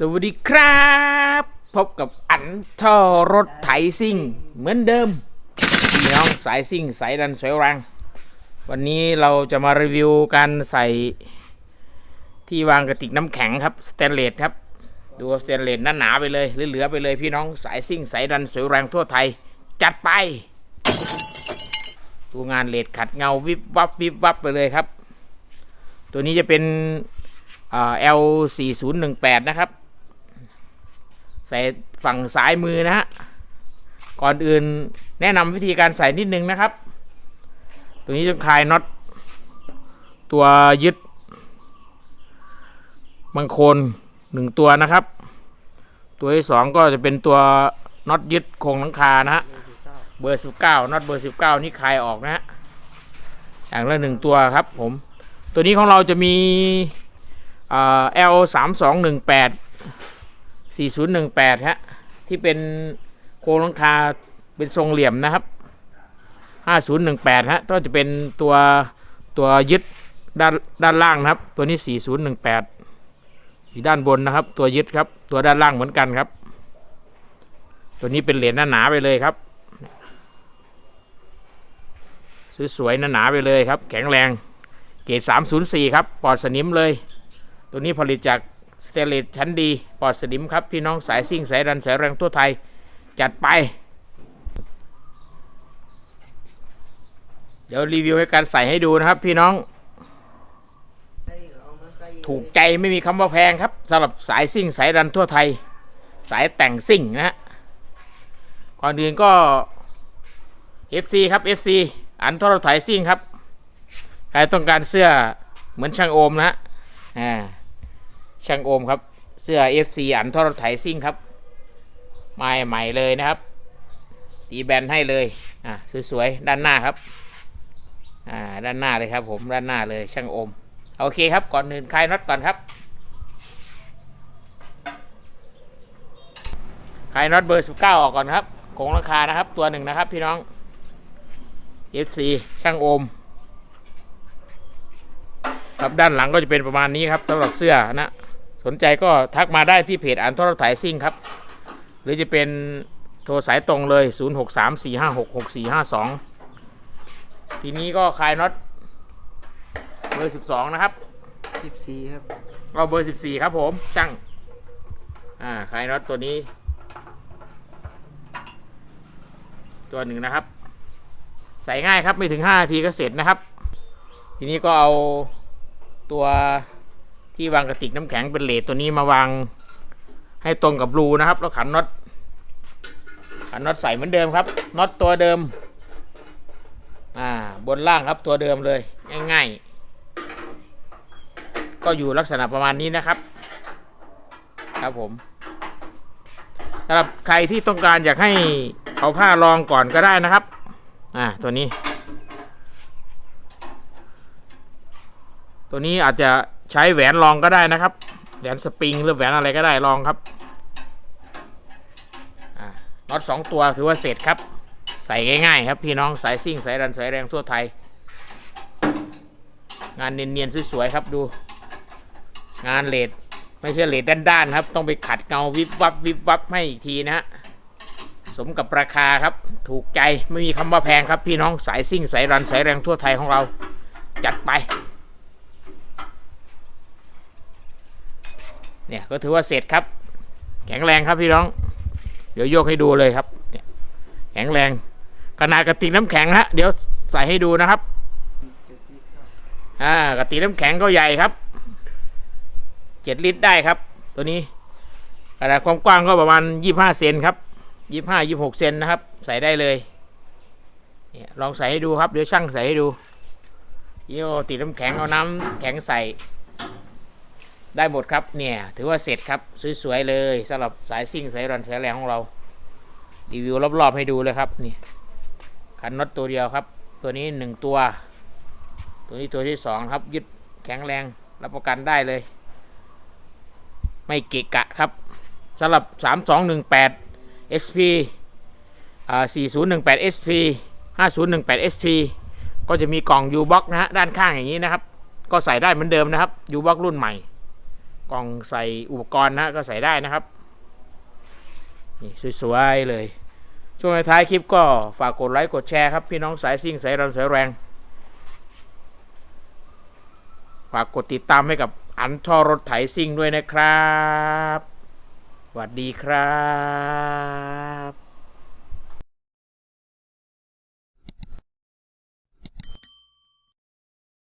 สวัสดีครับ พบกับอันท่อรถไถซิ่ง เหมือนเดิมพี่น้องสายซิ่งสายดันสวยแรงวันนี้เราจะมารีวิวการใส่ที่วางกระติกน้ำแข็งครับสเตนเลสครับ ดูสเตนเลสหนาๆไปเลยเหลือๆไปเลยพี่น้องสายซิ่งสายดันสวยแรงทั่วไทย จัดไป ดูงานเลดขัดเงาวิบวับวิบวับไปเลยครับ ตัวนี้จะเป็นอ่า L 4 0 1 8 นะครับ ใส่ฝั่งซ้ายมือนะฮะก่อนอื่นแนะนำวิธีการใส่นิดนึงนะครับตัวนี้จะคลายน็อตตัวยึดบังโคนหนึ่งตัวนะครับ ตัวที่สองก็จะเป็นตัวน็อตยึดโครงหลังคานะฮะเบอร์สิบเก้าน็อตเบอร์สิบเก้านี่คลายออกนะฮะอย่างละหนึ่งตัวครับผม ตัวนี้ของเราจะมีอ่า L สามส องหนึ่งแปดสี่ศูนย์หนึ่งแปดฮะที่เป็นโครงหลังคาเป็นทรงเหลี่ยมนะครับห้าศูนย์หนึ่งแปดฮะก็จะเป็นตัวตัวยึดด้านด้านล่างนะครับ ตัวนี้สี่ศูนย์หนึ่งแปดอยู่ด้านบนนะครับ ตัวยึดครับ ตัวด้านล่างเหมือนกันครับ ตัวนี้เป็นเหรียญหนาหนาๆไปเลยครับสวยๆหนาๆไปเลยครับ แข็งแรงเกรด304 ครับ ปลอดสนิมเลย ตัวนี้ผลิตจาก สเตเลสชั้นดีปลอดสนิมครับ พี่น้องสายซิ่งสายรันสายแรงทั่วไทย จัดไป เดี๋ยวรีวิวให้การใส่ให้ดูนะครับพี่น้อง ถูกใจไม่มีคำว่าแพงครับสำหรับสายซิ่งสายรันทั่วไทย สายแต่งซิ่งนะฮะก่อนอื่นก็ FC ครับ FC อันทรถไถซิ่งครับ ใครต้องการเสื้อเหมือนช่างโอมนะฮะอ่า ช่างโอมครับ เสื้อ FC อันทอรถไถซิ่งครับใหม่ใหม่เลยนะครับ ตีแบนให้เลย อ่าสวยๆ ด้านหน้าครับ อ่า ด้านหน้าเลยครับ ผมด้านหน้าเลยช่างโอม โอเคครับ ก่อนอื่นคลายน็อตก่อนครับคลายน็อตเบอร์ 19 ออกก่อนครับโคงราคานะครับ ตัวหนึ่งนะครับ พี่น้อง FC ช่างโอมครับด้านหลังก็จะเป็นประมาณนี้ครับสำหรับเสื้อนะ สนใจก็ทักมาได้ที่เพจอ่านทอรถไถซิ่งครับ หรือจะเป็นโทรสายตรงเลย 0634566452 ทีนี้ก็คลายน็อตเบอร์ 12 นะครับสิบสี่ครับก็เบอร์ 14 ครับผมช่างอ่าคลายน็อตตัวนี้ ตัวหนึ่งนะครับ ใส่ง่ายครับไม่ถึง 5 นาทีก็เสร็จนะครับ ทีนี้ก็เอาตัว ที่วางกระติกน้ำแข็งเป็นเลทตัวนี้มาวางให้ตรงกับรูนะครับ แล้วขันน็อตขันน็อตใส่เหมือนเดิมครับน็อตตัวเดิม อ่าบนล่างครับตัวเดิมเลยง่าย ๆ ก็อยู่ลักษณะประมาณนี้นะครับ ครับผมสำหรับใครที่ต้องการอยากให้เอาผ้ารองก่อนก็ได้นะครับ อ่าตัวนี้ ตัวนี้อาจจะ ใช้แหวนรองก็ได้นะครับ แหวนสปริงหรือแหวนอะไรก็ได้รองครับน็อตสองตัวถือว่าเสร็จครับ ใส่ง่ายๆ ครับพี่น้องสายซิ่งสายรันสายแรงทั่วไทย งานเนียนๆสวยๆครับดู งานเลดไม่ใช่เลดด้านๆครับ ต้องไปขัดเงาวิบวับวิบวับให้อีกทีนะฮะสมกับราคาครับ ถูกใจไม่มีคำว่าแพงครับ พี่น้องสายซิ่งสายรันสายแรงทั่วไทยของเรา จัดไป เนี่ยก็ถือว่าเสร็จครับ แข็งแรงครับพี่น้อง เดี๋ยวโยกให้ดูเลยครับเนี่ยแข็งแรงขนาดกระติกน้ำแข็งฮะเดี๋ยวใส่ให้ดูนะครับอ่ากระติกน้ำแข็งก็ใหญ่ครับเจ็ดลิตรได้ครับ ตัวนี้ขนาดความกว้างก็ประมาณยี่ห้าเซนครับยี่ห้ายี่หกเซนนะครับ ใส่ได้เลยเนี่ยลองใส่ให้ดูครับเดี๋ยวช่างใส่ให้ดูเยี่ยวติดน้ำแข็งเอาน้ำแข็งใส่ ได้หมดครับเนี่ยถือว่าเสร็จครับสวยๆเลยสำหรับสายซิ่งสายรันสายแรงของเรารีวิวรอบๆให้ดูเลยครับนี่คันน็อตตัวเดียวครับ ตัวนี้หนึ่งตัว ตัวนี้ตัวที่สองครับยึดแข็งแรงรับประกันได้เลย ไม่เกะกะครับสำหรับ 3218 SP อ่า4018 SP 5018 SP ก็จะมีกล่อง U box นะฮะด้านข้างอย่างนี้นะครับ ก็ใส่ได้เหมือนเดิมนะครับ U box รุ่นใหม่ กล่องใส่อุปกรณ์นะก็ใส่ได้นะครับนี่สวยๆเลย ช่วงท้ายคลิปก็ฝากกดไลค์กดแชร์ครับ พี่น้องสายซิ่งสายรันสายแรง ฝากกดติดตามให้กับอันทอรถไถซิ่งด้วยนะครับสวัสดีครับ